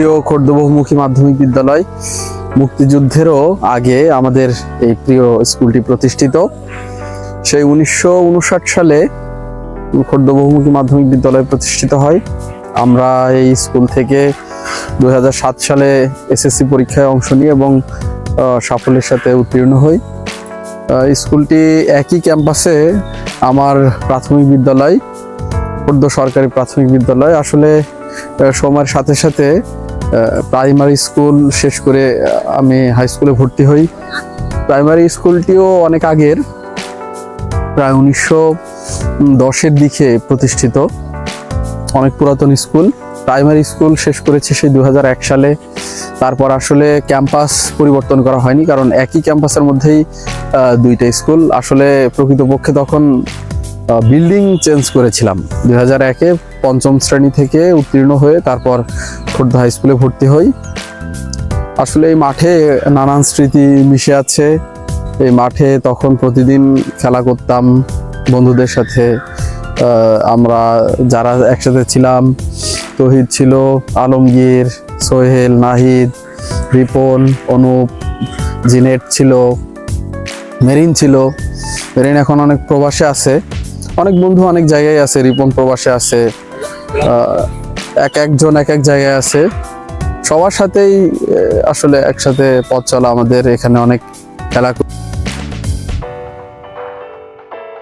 প্রিয় খোর্দ বহুমুখী মাধ্যমিক বিদ্যালয় মুক্তিযুদ্ধেরও আগে আমাদের এই প্রিয় স্কুলটি প্রতিষ্ঠিত। সেই উনিশশো উনষাট সালে খোর্দ বহুমুখী মাধ্যমিক বিদ্যালয় প্রতিষ্ঠিত হয়। আমরা এই স্কুল থেকে দু হাজার সাত সালে এসএসসি পরীক্ষায় অংশ নিই এবং সাফল্যের সাথে উত্তীর্ণ হই। স্কুলটি একই ক্যাম্পাসে আমার প্রাথমিক বিদ্যালয়, খোর্দ সরকারি প্রাথমিক বিদ্যালয়। আসলে সময়ের সাথে সাথে প্রাইমারি স্কুল শেষ করে আমি হাই স্কুলে ভর্তি হই। প্রাইমারি স্কুলটিও অনেক আগের, প্রায় উনিশশো দশের দিকে প্রতিষ্ঠিত, অনেক পুরাতন স্কুল প্রাইমারি স্কুল শেষ করেছে সেই দুই হাজার এক সালে। তারপর আসলে ক্যাম্পাস পরিবর্তন করা হয়নি, কারণ একই ক্যাম্পাসের মধ্যেই দুইটা স্কুল আসলে প্রকৃতপক্ষে তখন বিল্ডিং চেঞ্জ করেছিলাম। দুই হাজার একে পঞ্চম শ্রেণি থেকে উত্তীর্ণ হয়ে তারপর খোর্ধা হাই স্কুলে ভর্তি হই। আসলে এই মাঠে নানান স্মৃতি মিশে আছে। এই মাঠে তখন প্রতিদিন খেলা করতাম, বন্ধুদের সাথে আমরা যারা একসাথে ছিলাম, তহিদ ছিল, আলমগীর, সোহেল, নাহিদ, রিপন, অনুপ জিনেট ছিল, মেরিন ছিল। মেরিন এখন অনেক প্রবাসে আছে। অনেক বন্ধু অনেক জায়গায় আছে, রিপন প্রবাসে আছে এক একজন এক এক জায়গায় আছে। সবার সাথেই আসলে একসাথে পথ চলা আমাদের এখানে অনেক খেলা